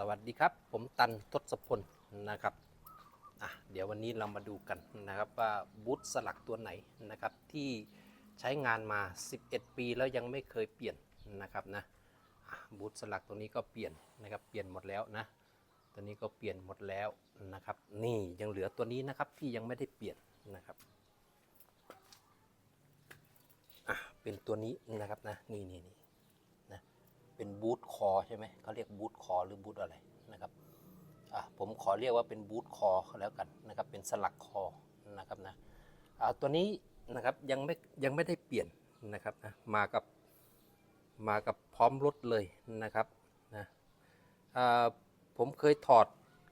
สวัสดีครับ ผมตันทศพลนะครับอะเดี๋ยววันนี้เรามาดูกันนะครับว่าบูธสลักตัวไหนนะครับที่ใช้งานมา 11 ปีแล้วยังไม่เคยเปลี่ยนนะครับนะบูธสลักตัวนี้ก็เปลี่ยนนะครับเปลี่ยนหมดแล้วนะตัวนี้ก็เปลี่ยนหมดแล้วนะครับ นี่ยังเหลือตัวนี้นะครับที่ยังไม่ได้เปลี่ยนนะครับอะเป็นตัวนี้นะครับนะนี่นี่นี่ เป็นบูทคอใช่ไหมเขาเรียกบูทคอหรือบูทอะไรนะครับผมขอเรียกว่าเป็นบูทคอแล้วกันนะครับเป็นสลักคอนะครับนะตัวนี้นะครับยังไม่ยังไม่ได้เปลี่ยนนะครับนะมากับมากับพร้อมรถเลยนะครับนะผมเคยถอด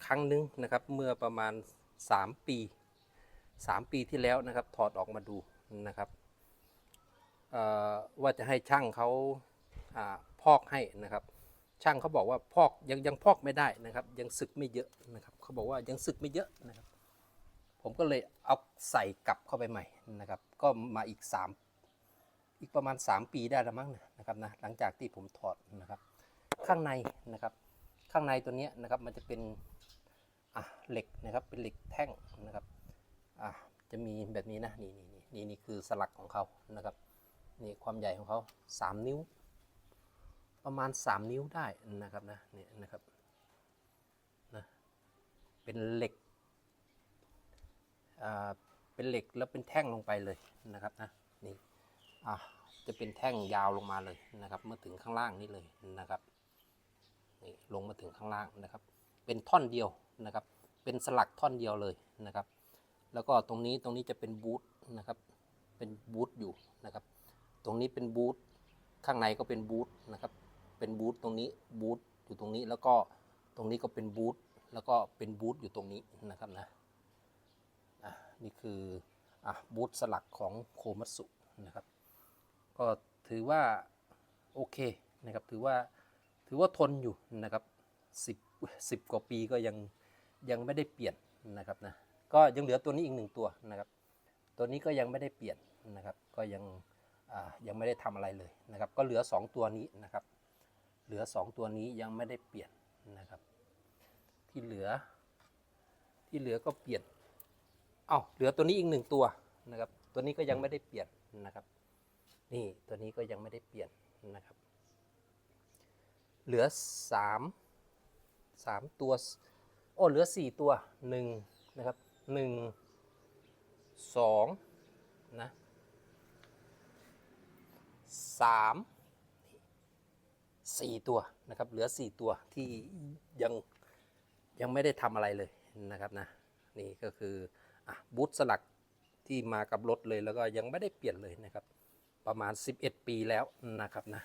ครั้งหนึงนะครับเมื่อประมาณ 3 ปี 3 ปีที่แล้วนะครับถอดออกมาดูนะครับว่าจะให้ช่างเขา อ่าพอกให้นะครับ ช่างเขาบอกว่าพอกยังยังพอกไม่ได้นะครับ ยังสึกไม่เยอะนะครับเขาบอกว่ายังสึกไม่เยอะนะครับ ผมก็เลยเอาใส่กลับเข้าไปใหม่นะครับ ก็มาอีก 3 อีกประมาณ 3 ปีได้ล้วมั้งนะครับนะหลังจากที่ผมถอดนะครับ ข้างในนะครับ ข้างในตัวนี้นะครับมันจะเป็นอะเหล็กนะครับเป็นเหล็กแท่งนะครับอะจะมีแบบนี้นะนี่นี่นี่นี่นี่คือสลักของเขานะครับนี่ความใหญ่ของเขา 3 นิ้ว ประมาณ 3 นิ้วได้นะครับนะเนี่ยนะครับนะเป็นเหล็กอ่าเป็นเหล็กแล้วเป็นแท่งลงไปเลยนะครับนะนี่อะจะเป็นแท่งยาวลงมาเลยนะครับเมื่อถึงข้างล่างนี่เลยนะครับนี่ลงมาถึงข้างล่างนะครับ เป็นท่อนเดียวนะครับ เป็นสลักท่อนเดียวเลยนะครับ แล้วก็ตรงนี้ตรงนี้จะเป็นบูทนะครับเป็นบูทอยู่นะครับ ตรงนี้เป็นบูทข้างในก็เป็นบูทนะครับ เป็นบูทตรงนี้บูทอยู่ตรงนี้แล้วก็ตรงนี้ก็เป็นบูทแล้วก็เป็นบูทอยู่ตรงนี้นะครับนะอะนี่คืออะบูทสลักของโคมัตสุนะครับ ก็ถือว่าโอเคนะครับถือว่าถือว่าทนอยู่นะครับสิบสิบกว่าปีก็ยังยังไม่ได้เปลี่ยนนะครับนะก็ยังเหลือตัวนี้อีกหนึ่งตัวนะครับ ตัวนี้ก็ยังไม่ได้เปลี่ยนนะครับ ก็ยังอ่ายังไม่ได้ทำอะไรเลยนะครับ ก็เหลือ 2 ตัวนี้นะครับ เหลือ 2 ตัวนี้ยังไม่ได้เปลี่ยนนะครับ ที่เหลือ ที่เหลือก็เปลี่ยนเอ้าเหลือตัวนี้อีกหนึ่งตัวนะครับ ตัวนี้ก็ยังไม่ได้เปลี่ยนนะครับ นี่ตัวนี้ก็ยังไม่ได้เปลี่ยนนะครับ เหลือสามสามตัวโอ้เหลือสี่ตัวหนึ่งนะครับหนึ่งสองนะส สี่ตัวนะครับเหลือสี่ตัวที่ยังยังไม่ได้ทำอะไรเลยนะครับนะนี่ก็คืออะบูทสลักที่มากับรถเลยแล้วก็ยังไม่ได้เปลี่ยนเลยนะครับ ประมาณ 11 ปีแล้วนะครับนะ